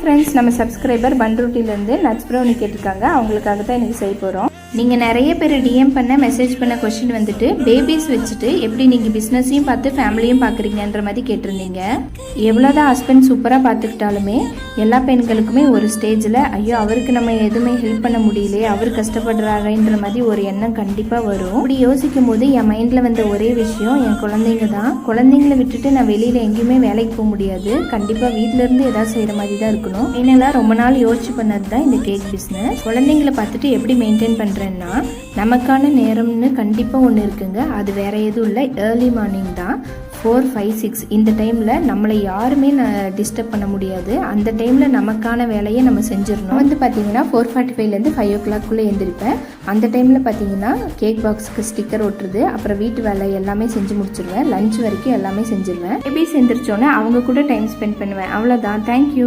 Friends நம்ம subscriber பண்ருட்டிலேருந்து nuts brownie கேட்டிருக்காங்க. அவங்களுக்காக தான் இன்றைக்கி செய்ய போகிறோம் நீங்கள் நிறைய பேர் டிஎம் பண்ண மெசேஜ் பண்ண கொஸ்டின் வந்துட்டு பேபிஸ் வச்சுட்டு எப்படி நீங்கள் பிஸ்னஸையும் பார்த்து ஃபேமிலியும் பார்க்குறீங்கன்ற மாதிரி கேட்டிருந்தீங்க. எவ்வளோதான் ஹஸ்பண்ட் சூப்பராக பார்த்துக்கிட்டாலுமே எல்லா பெண்களுக்குமே ஒரு ஸ்டேஜில் ஐயோ அவருக்கு நம்ம எதுவுமே ஹெல்ப் பண்ண முடியலையே அவர் கஷ்டப்படுறாருன்ற மாதிரி ஒரு எண்ணம் கண்டிப்பாக வரும். அப்படி யோசிக்கும் போது என் மைண்டில் வந்த ஒரே விஷயம் என் குழந்தைங்க தான். குழந்தைங்கள விட்டுட்டு நான் வெளியில் எங்கேயுமே வேலைக்கு போக முடியாது. கண்டிப்பாக வீட்டிலேருந்து ஏதாவது செய்கிற மாதிரி தான் இருக்கணும். என்னெல்லாம் ரொம்ப நாள் யோசிச்சு பண்ணது தான் இந்த கேக் பிஸ்னஸ் குழந்தைங்கள பார்த்துட்டு எப்படி மெயின்டைன் சொல்கிறேன்னா நமக்கான நேரம்னு கண்டிப்பாக ஒன்று இருக்குங்க. அது வேற எதுவும் இல்லை. ஏர்லி மார்னிங் தான். ஃபோர் ஃபைவ் சிக்ஸ் இந்த டைமில் நம்மளை யாருமே டிஸ்டர்ப் பண்ண முடியாது. அந்த டைமில் நமக்கான வேலையை நம்ம செஞ்சிடணும். வந்து பார்த்தீங்கன்னா ஃபோர் ஃபார்ட்டி ஃபைவ்லேருந்து ஃபைவ் ஓ கிளாக்குள்ளே எழுந்திருப்பேன் அந்த டைமில் பார்த்தீங்கன்னா கேக் பாக்ஸுக்கு ஸ்டிக்கர் ஒட்டுறது அப்புறம் வீட்டு வேலை எல்லாமே செஞ்சு முடிச்சிருவேன். லஞ்ச் வரைக்கும் எல்லாமே செஞ்சிருவேன். பேபிஸ் எந்திரிச்சோன்னே அவங்க கூட டைம் ஸ்பெண்ட் பண்ணுவேன். அவ்வளோதான் தேங்க்யூ